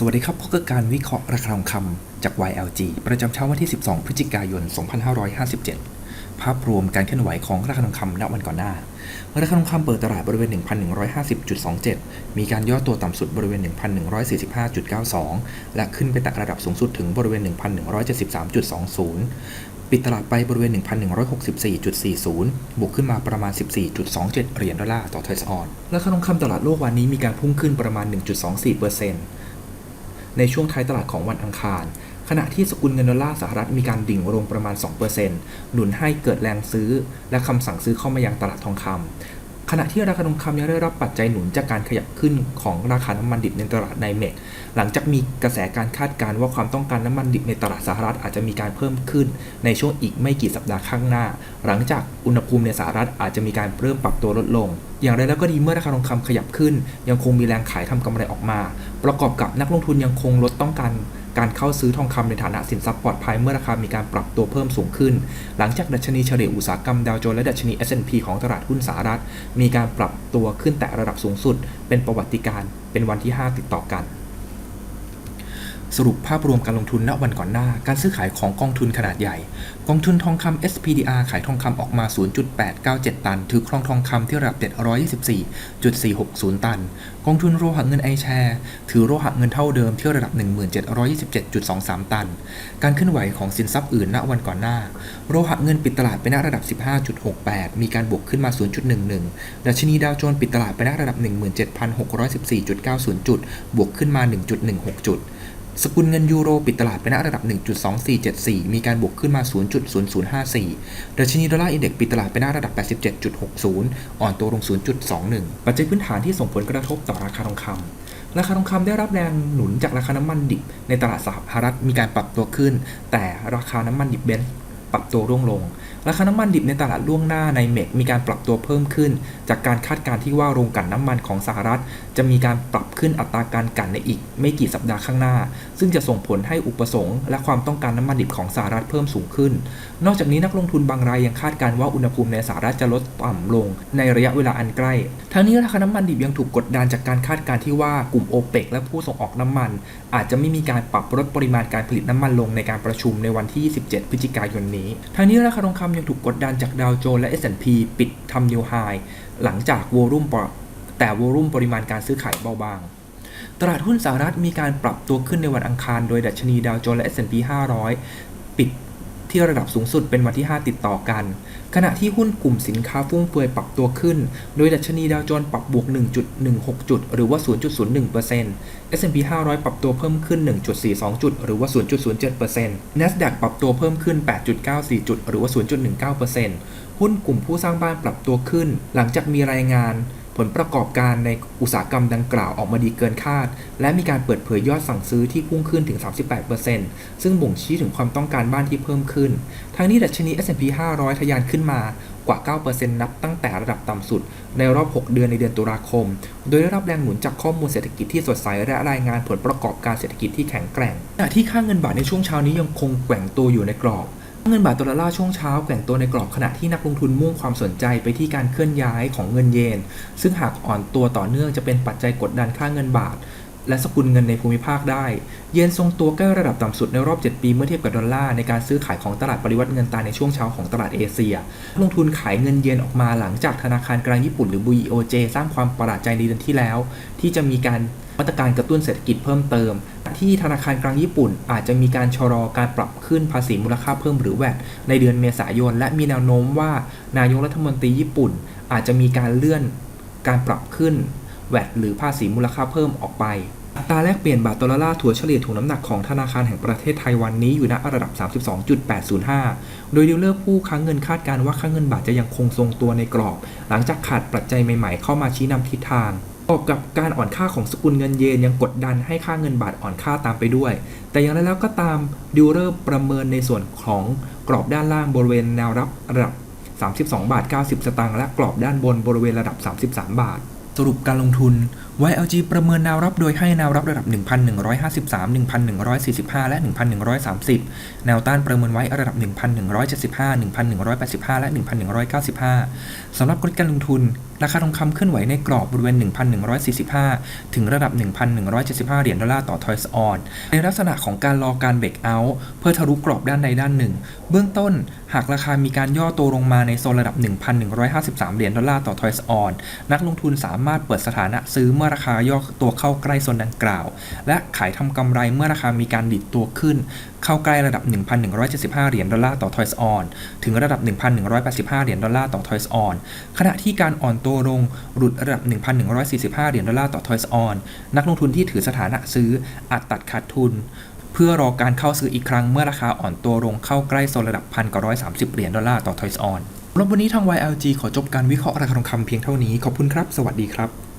สวัสดีครับพบกับการวิเคราะห์ราคาทองคำจาก YLG ประจำเช้าวันที่ 12 พฤศจิกายน 2557 ภาพรวมการเคลื่อนไหวของราคาทองคำณวันก่อนหน้า ราคาทองคำเปิดตลาดบริเวณ 1,150.27 มีการย่อตัวต่ำสุดบริเวณ 1,145.92 และขึ้นไปแตะระดับสูงสุดถึงบริเวณ 1,173.20 ปิดตลาดไปบริเวณ 1,164.40 บวกขึ้นมาประมาณ 14.27 เหรียญดอลลาร์ต่อทอยส์ออน ราคาทองคำตลาดโลกวันนี้มีการพุ่งขึ้นประมาณ 1.24% ในช่วงท้ายตลาดของวันอังคาร ขณะที่สกุลเงินดอลลาร์สหรัฐมีการดิ่งลงประมาณ 2%หนุนให้เกิดแรงซื้อ และคำสั่งซื้อเข้ามายังตลาดทองคำ ขณะที่ราคาทองคำยังได้รับปัจจัยหนุนจากการขยับขึ้นของราคาน้ำมันดิบในตลาดไนเมกหลังจากมีกระแสการคาดการณ์ว่าความต้องการน้ำมันดิบในตลาดสหรัฐอาจจะมีการเพิ่มขึ้นในช่วงอีกไม่กี่สัปดาห์ข้างหน้า หลังจากอุณหภูมิในสหรัฐอาจจะมีการเริ่มปรับตัวลดลง อย่างไรแล้วก็ดีเมื่อราคาทองคำขยับขึ้น ยังคงมีแรงขายทำกำไรออกมา ประกอบกับนักลงทุนยังคงลดต้องการ การเข้าซื้อทองคำในฐานะสินทรัพย์ปลอดภัยเมื่อราคามีการปรับตัวเพิ่มสูงขึ้น หลังจากดัชนีเฉลี่ยอุตสาหกรรมดาวโจนส์และดัชนี S&P ของตลาดหุ้นสหรัฐ มีการปรับตัวขึ้นแต่ระดับสูงสุด เป็นประวัติการณ์เป็นวันที่ 5 ติดต่อกัน สรุปภาพรวมการลงทุนณวันก่อนหน้า การซื้อขายของกองทุนขนาดใหญ่ กองทุนทองคำ SPDR ขายทองคำออกมา 0.897 ตัน ถือครองทองคำที่ระดับ 724.460 ตัน กองทุนโรหะเงินไอแชร์ ถือโรหะเงินเท่าเดิมที่ระดับ 1727.23 ตัน การเคลื่อนไหวของสินทรัพย์อื่นณวันก่อนหน้าโรหะเงินปิดตลาดไปณระดับ 15.68 มีการบวกขึ้นมา 0.11 ดัชนีดาวโจนส์ปิดตลาดไปณระดับ 17,614.90 จุด บวกขึ้นมา 1.16 จุด สกุลเงินยูโรปิดตลาดไปณระดับ 1.2474 มีการบวกขึ้นมา 0.0054ดัชนีดอลลาร์อินเด็กซ์ปิดตลาดไปณระดับ 87.60 อ่อนตัวลง 0.21 ปัจจัยพื้นฐานที่ส่งผลกระทบต่อราคาทองคำราคาทองคำได้รับแรงหนุนจากราคาน้ำมันดิบ ในตลาดสหรัฐมีการปรับตัวขึ้น แต่ราคาน้ำมันดิบเบนซ์ปรับตัวร่วงลง ราคาน้ำมันดิบในตลาดล่วงหน้าในเมกมีการปรับตัวเพิ่มขึ้น จากการคาดการณ์ที่ว่าโรงกลั่นน้ำมันของสหรัฐ จะมีการปรับขึ้นอัตราการกลั่นในอีกไม่กี่สัปดาห์ข้างหน้า ซึ่งจะส่งผลให้อุปสงค์และความต้องการน้ำมันดิบของสหรัฐเพิ่มสูงขึ้น นอกจากนี้นักลงทุนบางรายยังคาดการณ์ว่าอุณหภูมิในสหรัฐจะลดต่ำลงในระยะเวลาอันใกล้ ทั้งนี้ราคาน้ำมันดิบยังถูกกดดันจากการคาดการณ์ที่ว่ากลุ่มโอเปกและผู้ส่งออกน้ำมัน อาจจะไม่มีการปรับลดปริมาณการผลิตน้ำมันลงในการประชุมในวันที่ 27 พฤศจิกายนนี้ ทั้งนี้ราคาทองคำยังถูกกดดันจากดาวโจนส์และ S&P ปิดทำนิวไฮหลังจากวอลุ่มแต่วอลุ่มปริมาณการซื้อขายเบาบาง ตลาดหุ้นสหรัฐมีการปรับตัวขึ้นในวันอังคาร โดยดัชนีดาวโจนส์และ S&P 500 ปิดที่ระดับสูงสุดเป็นวันที่ 5 ติดต่อกัน ขณะที่หุ้นกลุ่มสินค้าฟุ่มเฟือยปรับตัวขึ้น โดยดัชนีดาวโจนส์ปรับบวก 1.16 จุด หรือว่า 0.01% S&P 500 ปรับตัวเพิ่มขึ้น 1.42 จุด หรือว่า 0.07% NASDAQ ปรับตัวเพิ่มขึ้น 8.94 จุด หรือว่า 0.19% หุ้นกลุ่มผู้สร้างบ้านปรับตัวขึ้น หลังจากมีรายงานผลประกอบการในอุตสาหกรรมดังกล่าวออกมาดีเกินคาด และมีการเปิดเผยยอดสั่งซื้อที่พุ่งขึ้นถึง 38%ซึ่งบ่งชี้ถึงความต้องการบ้านที่เพิ่มขึ้นทางนี้ดัชนี S&P 500 ทะยานขึ้นมากว่า 9%นับตั้งแต่ระดับต่ำสุด ในรอบ 6 เดือนในเดือนตุลาคม โดยได้รับแรงหนุนจากข้อมูลเศรษฐกิจที่สดใส และรายงานผลประกอบการเศรษฐกิจที่แข็งแกร่งขณะที่ค่าเงินบาทในช่วงเช้านี้ยังคงแกว่งตัวอยู่ในกรอบ เงินบาทต่อดอลลาร์ช่วงเช้าแกว่งตัวในกรอบขณะที่นักลงทุนมุ่งความสนใจไปที่การเคลื่อนย้ายของเงินเยน ซึ่งหากอ่อนตัวต่อเนื่องจะเป็นปัจจัยกดดันค่าเงินบาท และสกุลเงินในภูมิภาคได้ เยนทรงตัวใกล้ระดับต่ำสุดในรอบ 7 ปีเมื่อเทียบกับดอลลาร์ในการซื้อขายของตลาดปริวัติเงินตราในช่วงเช้าของตลาดเอเชียนักลงทุนขายเงินเยนออกมาหลังจากธนาคารกลางญี่ปุ่นหรือ BOJ สร้างความประหลาดใจในเดือนที่แล้ว ที่จะมีการ มาตรการกระตุ้นเศรษฐกิจเพิ่มเติม ที่ธนาคารกลางญี่ปุ่น อาจจะมีการชะลอการปรับขึ้นภาษีมูลค่าเพิ่มหรือแวดในเดือนเมษายน และมีแนวโน้มว่า นายกรัฐมนตรีญี่ปุ่น อาจจะมีการเลื่อนการปรับขึ้นแวดหรือภาษีมูลค่าเพิ่มออกไปอัตราแลกเปลี่ยนบาทตอดอลลาร์ถัวเฉลี่ยถุงน้ำหนักของธนาคารแห่งประเทศไทยวันนี้อยู่ณระดับ 32.805 โดยดีลเลอร์ผู้ค้างเงินคาดการณ์ว่าค่าเงินบาทจะยังคงทรงตัวในกรอบ หลังจากขาดปัจจัยใหม่ๆเข้ามาชี้นำทิศทาง ประกอบกับการอ่อนค่าของสกุลเงินเยนยังกดดันให้ค่าเงินบาทอ่อนค่าตามไปด้วย แต่อย่างไรแล้วก็ตามดิวเลอร์ประเมินในส่วนของกรอบด้านล่างบริเวณแนวรับระดับ 32 บาท 90 สตางค์และกรอบด้านบนบริเวณระดับ 33 บาท สรุปการลงทุน YLG ประเมินแนวรับโดยให้แนวรับระดับ 1,153 1,145 และ 1,130 แนวต้านประเมินไว้ระดับ 1,175 1,185 และ 1,195 สำหรับกลยุทธ์การลงทุน ราคาทองคำเคลื่อนไหวในกรอบบริเวณ 1,145 ถึงระดับ 1,175 เหรียญดอลลาร์ต่อทอยส์ออนในลักษณะของการรอการเบรกเอาท์เพื่อทะลุกรอบด้านใดด้านหนึ่ง เบื้องต้นหากราคามีการย่อตัวลงมาในโซนระดับ 1,153 เหรียญดอลลาร์ต่อทอยส์ออนนักลงทุนสามารถเปิดสถานะซื้อเมื่อราคาย่อตัวเข้าใกล้โซนดังกล่าว และขายทำกำไรเมื่อราคามีการดิดตัวขึ้นเข้าใกล้ระดับ 1,175 เหรียญดอลลาร์ต่อทอยส์ออนถึงระดับ 1,185 เหรียญดอลลาร์ต่อทอยส์ออนขณะที่การอ่อนตัวลงหลุดระดับ 1,145 เหรียญดอลลาร์ต่อทอยส์ออนนักลงทุนที่ถือสถานะซื้ออาจตัดขาดทุน เพื่อรอการเข้าซื้ออีกครั้งเมื่อราคาอ่อนตัวลงเข้าใกล้โซนระดับ1,930เหรียญดอลลาร์ต่อทอยส์ออนสำหรับวันนี้ทาง YLG ขอจบการวิเคราะห์ราคาทองคำเพียงเท่านี้ขอบคุณครับ สวัสดีครับ